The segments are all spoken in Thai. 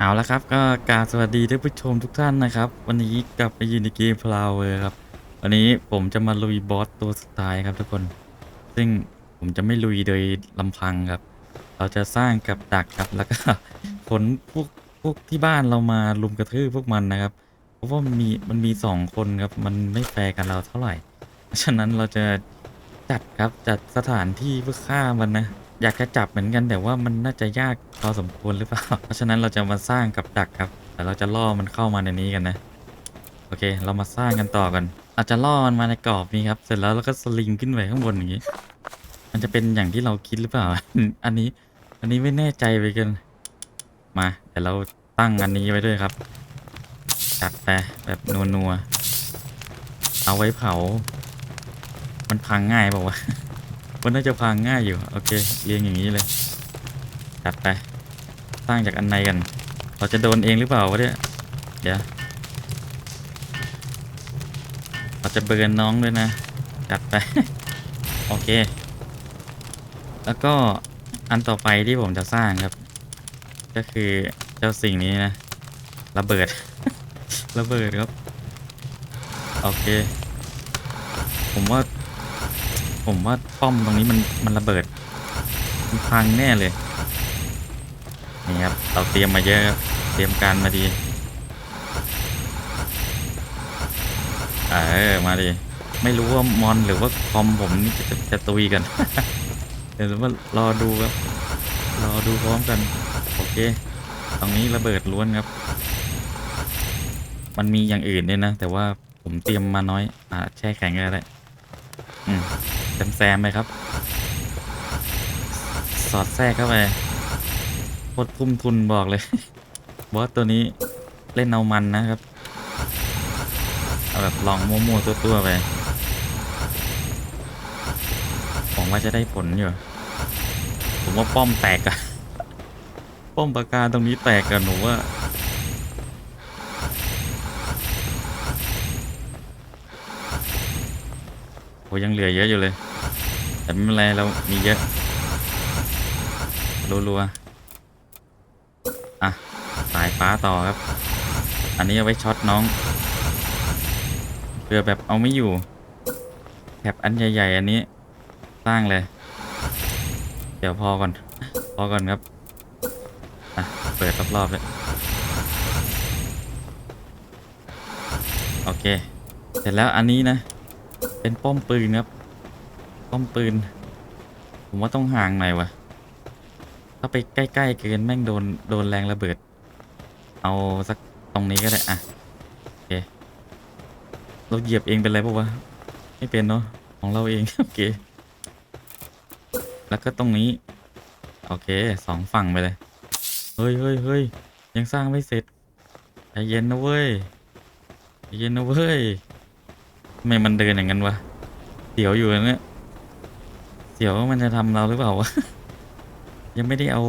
เอาละครับก็กราบสวัสดีท่านผู้ชมทุกท่านนะครับ วันนี้กลับไปยืนในเกม Flower ครับ วันนี้ผมจะมาลุยบอสตัวสุดท้ายครับทุกคน ซึ่งผมจะไม่ลุยโดยลำพังครับ เราจะสร้างกับดักครับแล้วก็ขนพวกพวกที่บ้านเรามาลุมกระทืบพวกมันนะครับ เพราะว่ามันมีมันมีสองคนครับ มันไม่แฟร์กันเราเท่าไหร่ ฉะนั้นเราจะจัดครับจัดสถานที่เพื่อฆ่ามันนะ อยากจะจับเหมือนกันแต่ว่ามันน่าจะยากพอสมควรหรือเปล่า เพราะฉะนั้นเราจะมาสร้างกับดักครับ แต่เราจะล่อมันเข้ามาในนี้กันนะ โอเค เรามาสร้างกันต่อกันเราจจะล่อมันมาในกรอบนี้ครับ เสร็จแล้วเราก็สลิงขึ้นไปข้างบนอย่างนี้ มันจะเป็นอย่างที่เราคิดหรือเปล่า อันนี้ อันนี้ไม่แน่ใจไปกัน มา เดี๋ยวเราตั้งอันนี้ไว้ด้วยครับ จัดไปแบบนัวๆ เอาไว้เผา มันพังง่ายเปล่าวะ มันน่าจะพังง่ายอยู่โอเคเรียงอย่างนี้เลยจัดไปสร้างจากอันในกัน เราจะโดนเองหรือเปล่าวะเนี่ยเดี๋ยวเราจะเบิร์นน้องด้วยนะจัดไปโอเค แล้วก็อันต่อไปที่ผมจะสร้างครับ ก็คือเจ้าสิ่งนี้นะระเบิด ระเบิดครับ โอเค ผมว่า ผมว่าป้อมตรงนี้มันมันระเบิดมันพังแน่เลยนี่ครับเราเตรียมมาเยอะเตรียมการมาดีเออมาดิไม่รู้ว่ามอนหรือว่าคอมผมนี่จะจะจะตุยกันเดี๋ยวว่ารอดูครับรอดูพร้อมกันโอเคตรงนี้ระเบิดล้วนครับ มันมีอย่างอื่นด้วยนะ แต่ว่าผมเตรียมมาน้อย อ่าแช่แข็งก็ได้อืม แซมแซมๆไปครับ สอดแทรกเข้าไปโคตรทุ่มทุนบอกเลย บอสตัวนี้เล่นเอามันนะครับ เอาแบบลองมั่วๆตัวๆไปผมว่าจะได้ผลอยู่ ผมว่าป้อมแตกอะป้อมปราการตรงนี้แตกกันหนูว่าโหยังเหลือเยอะอยู่เลย แต่ไม่เป็นไรเรามีเยอะรัวๆอะ สายฟ้าต่อครับ อันนี้เอาไว้ช็อตน้องเผื่อแบบเอาไม่อยู่แถบอันใหญ่ๆ อันนี้ สร้างเลย เดี๋ยวพอก่อน พอก่อนครับ อะ เปิดรอบๆเลยโอเค เสร็จแล้วอันนี้นะ เป็นป้อมปืนครับ ป้อมปืน ผมว่าต้องห่างหน่อยวะถ้าไปใกล้ๆเกินแม่งโดนโดนแรงระเบิด เอาสักตรงนี้ก็ได้อะโอเคเราเหยียบเองเป็นไรปะวะไม่เป็นเนาะของเราเองโอเค แล้วก็ตรงนี้ โอเคสองฝั่งไปเลย เฮ้ยเฮ้ยเฮ้ยยังสร้างไม่เสร็จใจเย็นนะเว้ยใจเย็นนะเว้ยทำไมมันเดินอย่างนั้นวะเสียวอยู่นะเนี่ย เสียวมันจะทำเราหรือเปล่าวะ ยังไม่ได้เอา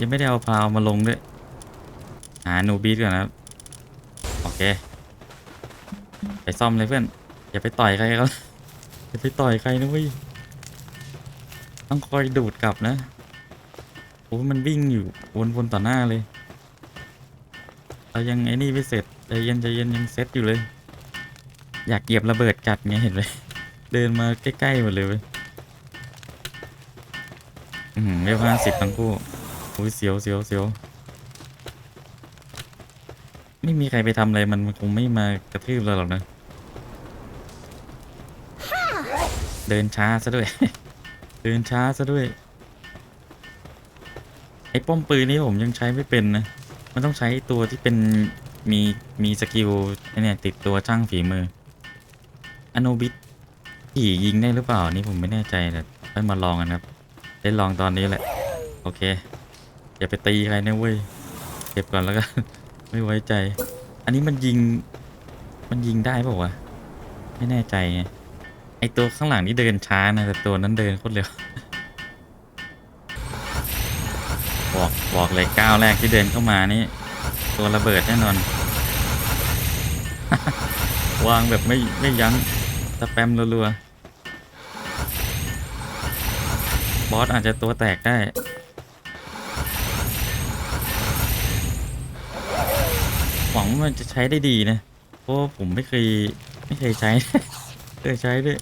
ยังไม่ได้เอาพาวมาลงด้วย หาหนูบีทก่อนนะครับโอเค ไปซ่อมเลยเพื่อน อย่าไปต่อยใครเขาอย่าไปต่อยใครนะเว้ย ต้องคอยดูดกลับนะ โอ้มันวิ่งอยู่วนๆต่อหน้าเลย เรายังไอ้นี่ไม่เสร็จใจเย็นใจเย็นยังเซ็ตอยู่เลย อยากเหยียบระเบิดจัดไงเห็นไหมเดินมาใกล้ๆหมดเลยเว้ย อืมเวลห้าสิบทั้งคู่โอ้ยเสียวเสียวเสียวไม่มีใครไปทำอะไรมันมันคงไม่มากระทืบเราหรอกนะ เดินช้าซะด้วย เดินช้าซะด้วย ไอ้ป้อมปืนนี่ผมยังใช้ไม่เป็นนะ มันต้องใช้ตัวที่เป็นมีมีสกิลเนี่ยติดตัวช่างฝีมือ อโนบิสขี่ยิงได้หรือเปล่านี่ผมไม่แน่ใจแต่ค่อยมาลองกันครับ ได้ลองตอนนี้แหละ โอเคอย่าไปตีใครนะเว้ยเก็บก่อนแล้วกันไม่ไว้ใจ อันนี้มันยิง มันยิงได้ป่าวะไม่แน่ใจไงไอตัวข้างหลังนี่เดินช้านะแต่ตัวนั้นเดินโคตรเร็วบอกบอกเลยก้าวแรกที่เดินเข้ามานี่ ตัวระเบิดแน่นอน วางแบบไม่ไม่ยั้งสแปมรัวๆ บอสอาจจะตัวแตกได้ หวังว่ามันจะใช้ได้ดีนะ เพราะผมไม่เคย ไม่เคยใช้ เคยใช้ด้วย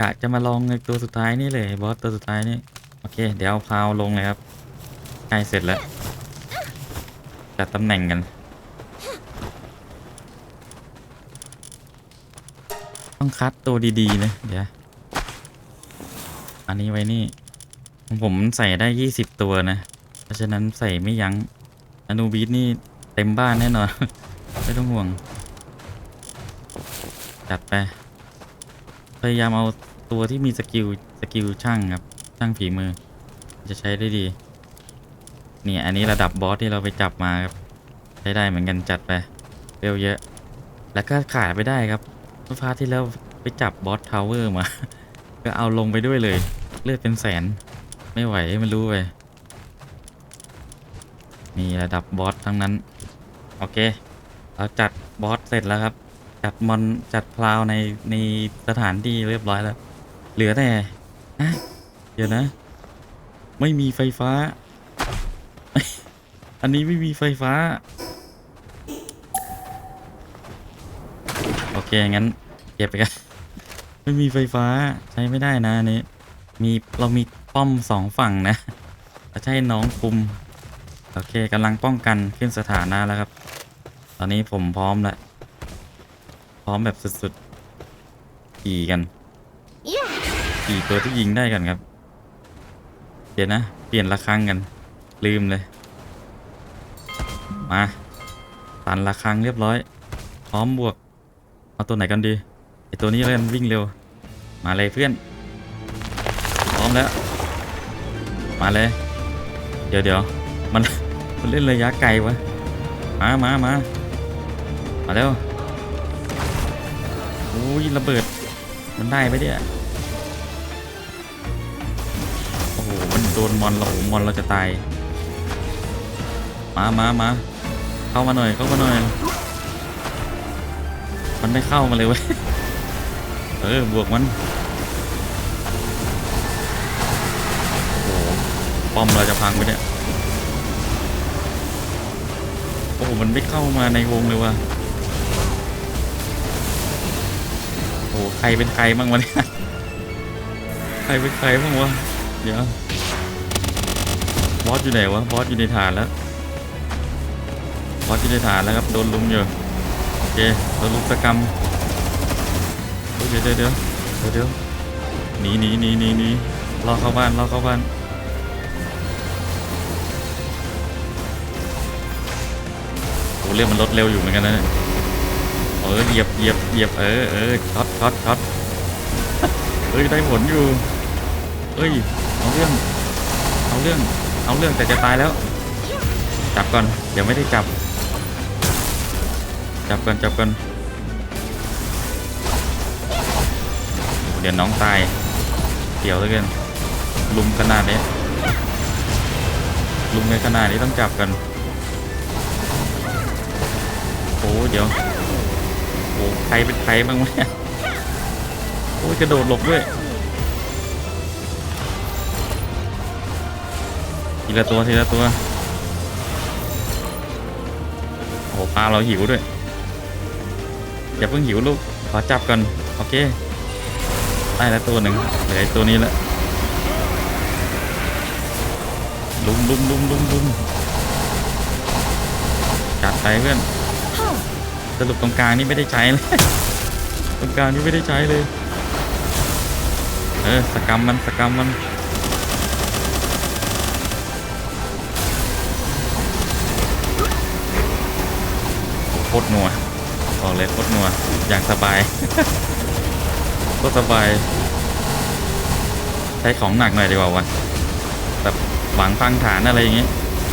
กะจะมาลองในตัวสุดท้ายนี่เลยบอสตัวสุดท้ายนี่ โอเค เดี๋ยวเอาพาวลงเลยครับใกล้เสร็จแล้ว จัดตำแหน่งกัน ต้องคัดตัวดีๆนะเดี๋ยวอันนี้ไว้นี่ ผมใส่ได้20ตัวนะ เพราะฉะนั้นใส่ไม่ยัง้งอนูบีทนี่เต็มบ้านแน่นอน ไม่ต้องห่วง จัดไป พยายามเอาตัวที่มีสกิลสกิลช่างครับ ช่างฝีมือ จะใช้ได้ดีเนี่ยอันนี้ระดับบอสที่เราไปจับมาครับ ใช้ได้เหมือนกันจัดไปเร็วเยอะ แล้วก็ขาดไปได้ครับเมื่อพาที่แล้วไปจับบอสทาวเวอร์มา ก็เอาลงไปด้วยเลย เลือดเป็นแสน ไม่ไหวไม่รู้ไปมีระดับบอสทั้งนั้น โอเค เราจัดบอสเสร็จแล้วครับ จัดมอนจัดพลาวในในสถานที่เรียบร้อยแล้ว เหลือแต่ฮะเดี๋ยวนะ ไม่มีไฟฟ้า อันนี้ไม่มีไฟฟ้า โอเค งั้นเก็บไปกัน ไม่มีไฟฟ้าใช้ไม่ได้นะอันนี้มีเรามี ป้อมสองฝั่งนะจะให้น้องคุม โอเคกำลังป้องกันขึ้นสถานะแล้วครับ ตอนนี้ผมพร้อมแล้วพร้อมแบบสุดๆขี่กันขี่ตัวที่ยิงได้กันครับ เดี๋ยวนะ เปลี่ยนระฆังกัน ลืมเลย มาตันระฆังเรียบร้อย พร้อมบวก เอาตัวไหนกันดีไอตัวนี้เล่นวิ่งเร็ว มาเลยเพื่อน พร้อมแล้ว มาเลย เดี๋ยวเดี๋ยวมันมันเล่นระยะไกลวะ มามามามาเร็วอุ้ยระเบิด มันได้ไหมเนี่ยโอ้โห มันโดนมอนเราโอ้โหมอนเราจะตาย มามามาเข้ามาหน่อย เข้ามาหน่อย มันไม่เข้ามาเลยเว้ย เออบวกมัน ป้อมเราจะพังไปเนี่ย โอ้โห มันไม่เข้ามาในวงเลยว่ะ โอ้โหใครเป็นใครบ้างวะเนี่ย ใครเป็นใครบ้างวะ เดี๋ยว บอสอยู่ไหนวะ บอสอยู่ในฐานแล้ว บอสอยู่ในฐานแล้วครับ โดนลุมอยู่ โอเค โดนลุมสกรรมเฮ้ยเดี๋ยวเดี๋ยวเดี๋ยวเดี๋ยวเดี๋ยวหนีหนีหนีหนีหนีรอเข้าบ้านรอเข้าบ้าน โอ้เรื่องมันลดเร็วอยู่เหมือนกันนะเนี่ยเออเหยียบเหยียบเหยียบเออเออช็อตช็อตช็อตเฮ้ยได้ผลอยู่เฮ้ยเอาเรื่องเอาเรื่องเอาเรื่องแต่จะตายแล้ว จับก่อนเดี๋ยวไม่ได้จับ จับก่อนจับก่อนเดี๋ยวน้องตายเดี๋ยวเหลยกันลุมขนาดนี้ลุมในขนาดนี้ต้องจับกัน เดี๋ยวโอ้ใครเป็นใครบ้างวะเนี่ยโอ้ยกระโดดหลบด้วยทีละตัวทีละตัวโอ้ปลาเราหิวด้วยอย่าเพิ่งหิวลูกขอจับก่อนโอเคได้แล้วตัวหนึ่งเหลือตัวนี้ละลุมลุมลุมลุมลุมจัดไปเพื่อน สรุปตรงกลางนี่ไม่ได้ใช้เลย ตรงกลางนี่ไม่ได้ใช้เลย เออสกรรมมันสกรรมมันโคตรนัวบอกเลยโคตรนัวอย่างสบายโคตรสบาย ใช้ของหนักหน่อยดีกว่าวะแบบหวังพังฐานอะไรอย่างเงี้ย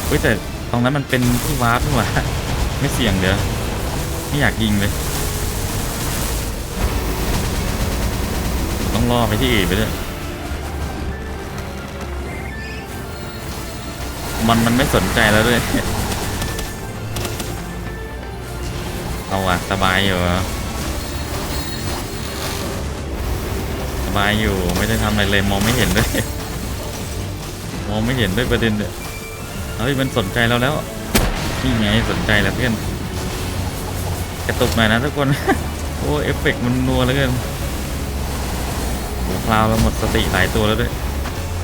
เฮ้ยแต่ตรงนั้นมันเป็นที่วาร์ปนี่หว่าไม่เสี่ยงเดี๋ยว ไม่อยากยิงเลย ต้องล่อไปที่อื่นไปด้วยมันมันไม่สนใจแล้วด้วยเอาอะสบายอยู่สบายอยู่ไม่ได้ทำอะไรเลยมองไม่เห็นด้วยมองไม่เห็นด้วยประเด็นเนี่ยเฮ้ยมันสนใจเราแล้วนี่ไงสนใจแล้วเพื่อน กระตุกหน่อยนะทุกคน โอ้เอฟเฟกต์มันนัวเหลือเกินโอ้พลาวเราหมดสติหลายตัวแล้วด้วย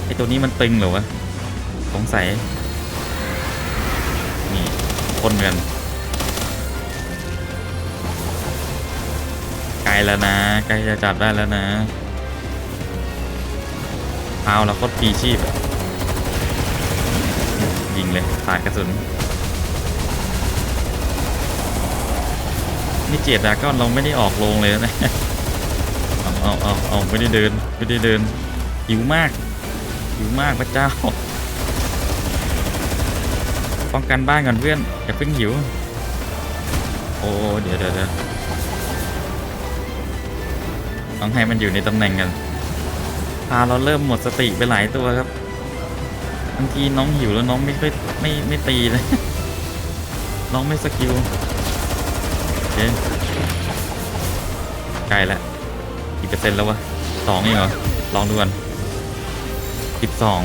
ไอตัวนี้มันตึงเหรอวะสงสัย นี่คนเหมือนกันใกล้แล้วนะใกล้จะจับได้แล้วนะพลาวเราโคตรปีชีพยิงเลยสาดกระสุน นี่เจดดราก้อนเราไม่ได้ออกโรงเลยนะเอาเอาเอาเอาไม่ได้เดินไม่ได้เดินหิวมากหิวมากพระเจ้า ป้องกันบ้านก่อนเพื่อนอย่าเพิ่งหิว โอ้เดี๋ยวเดี๋ยวเดี๋ยวต้องให้มันอยู่ในตำแหน่งกันพาเราเริ่มหมดสติไปหลายตัวครับบางทีน้องหิวแล้วน้องไม่ค่อยไม่ไม่ตีเลย น้องไม่สกิล เคใกล้แล้วกี่เปอร์เซ็นต์แล้ววะสองเองเหรอ ลองดูกันสิบสอง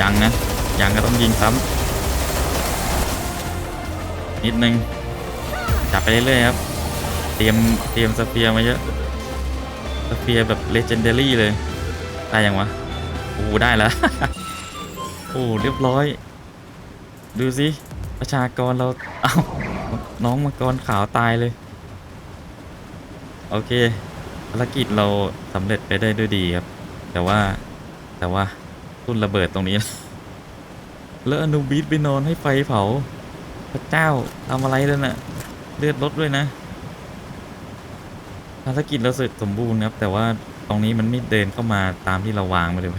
ยังนะ ยังก็ต้องยิงซ้ำนิดนึง จับไปเรื่อยๆครับ เตรียมเตรียมสเฟียร์มาเยอะสเฟียร์แบบเลเจนเดอรี่เลย ได้ยังวะโอ้ได้แล้ว โอ้เรียบร้อย ดูสิประชากรเรา เอ้า น้องมังกรขาวตายเลย โอเคภารกิจเราสำเร็จไปได้ด้วยดีครับ แต่ว่าแต่ว่าทุ่นระเบิดตรงนี้ แล้วอนุบิสไปนอนให้ไฟเผา พระเจ้าทำอะไรแล้วน่ะเลือดลดด้วยนะภารกิจเราเสร็จสมบูรณ์ครับ แต่ว่าตรงนี้มันไม่เดินเข้ามาตามที่เราวางมาเลย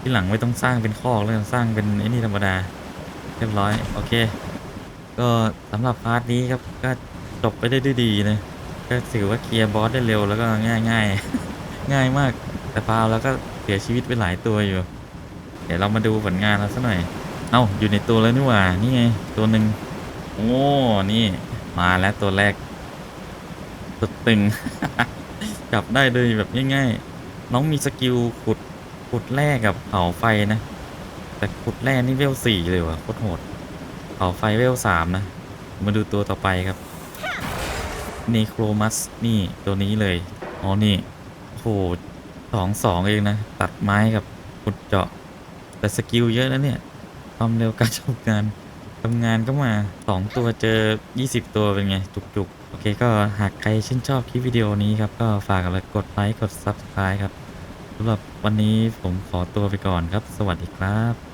ที่หลังไม่ต้องสร้างเป็นคอกแล้วสร้างเป็นไอ้นี่ธรรมดา เรียบร้อย โอเค ก็สำหรับพาร์ทนี้ครับก็จบไปได้ด้วยดีนะก็ถือว่าเคลียร์บอสได้เร็วแล้วก็ง่ายง่ายๆง่ายมาก แต่พาวแล้วก็เสียชีวิตไปหลายตัวอยู่ เดี๋ยวเรามาดูผลงานเราสักหน่อย เอ้าอยู่ในตัวแล้วนี่หว่า นี่ไง ตัวหนึ่งโอ้นี่ มาแล้วตัวแรกสุดตึงจับได้เลยแบบง่ายๆ น้องมีสกิลขุดขุดแร่กับเผาไฟนะ แต่ขุดแร่นี่เวลสี่เลยว่ะโคตรโหด เผาไฟเวลสามนะ มาดูตัวต่อไปครับเนโครมัสนี่ตัวนี้เลย อ๋อ นี่โหสองสองเองนะ ตัดไม้กับขุดเจาะ แต่สกิลเยอะนะเนี่ยความเร็วการทำงานทำงานก็มาสองตัวเจอ 20 ตัวเป็นไง จุกๆ โอเคก็หากใครชื่นชอบคลิปวิดีโอนี้ครับ ก็ฝากกดไลค์กด Subscribe ครับสำหรับวันนี้ผมขอตัวไปก่อนครับ สวัสดีครับ